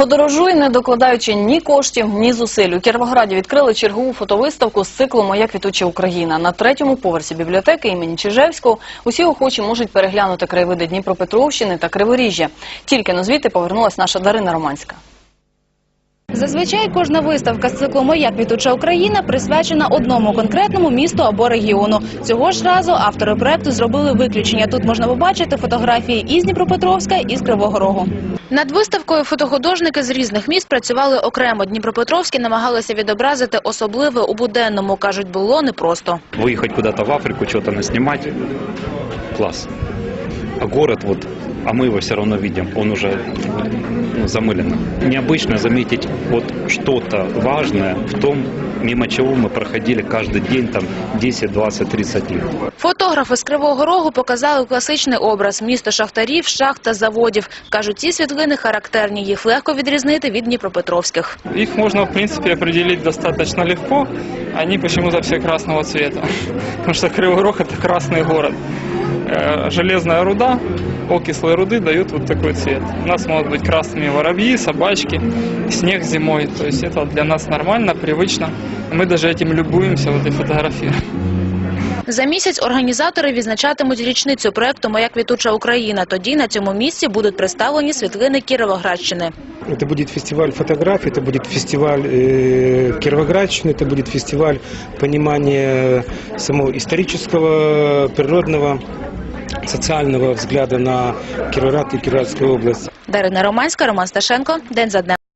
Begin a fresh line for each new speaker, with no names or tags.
Подорожуй, не докладаючи ні коштів, ні зусиль. У Кіровограді відкрили чергову фотовиставку з циклу Моя квітуча Україна. На третьому поверсі бібліотеки імені Чижевського усі охочі можуть переглянути краєвиди Дніпропетровщини та Криворіжжя. Тільки но звідти повернулась наша Дарина Романська.
Зазвичай кожна виставка з циклу Моя квітуча Україна присвячена одному конкретному місту або регіону. Цього ж разу автори проекту зробили виключення. Тут можна побачити фотографії із Дніпропетровська і з Кривого Рогу. Над виставкою фотохудожники з різних міст працювали окремо. Дніпропетровські намагалися відобразити особливе у буденному. кажуть, було непросто.
выехать куда-то в Африку, что-то наснимать, класс. А город вот, а мы его все равно видим, он уже ну, замылен. Необычно заметить вот что-то важное в том, мимо чего мы проходили каждый день там 10, 20, 30 лет.
Фотографи з Кривого Рогу показали класичний образ – місто шахтарів, шахт та заводів. Кажуть, ці світлини характерні, їх легко відрізнити від дніпропетровських.
Их можно, в принципе, определить достаточно легко. Они почему-то все красного цвета. Потому что Кривой Рог – это красный город. Э, Железная руда, окислые руды дают вот такой цвет. У нас могут быть красными воробьи, собачки, снег зимой. То есть это для нас нормально, привычно. Мы даже этим любуемся, вот и фотографируем.
За місяць організатори відзначатимуть річницю проекту «Моя квітуча Україна». Тоді на цьому місці будуть представлені світлини Кіровоградщини.
Это будет фестиваль фотографий, это будет фестиваль э, Кировоградщины, это будет фестиваль понимания самого исторического, природного, социального взгляда на Кировоград и Кировоградскую область.
Дарина Романська, Роман Сташенко. День за днем.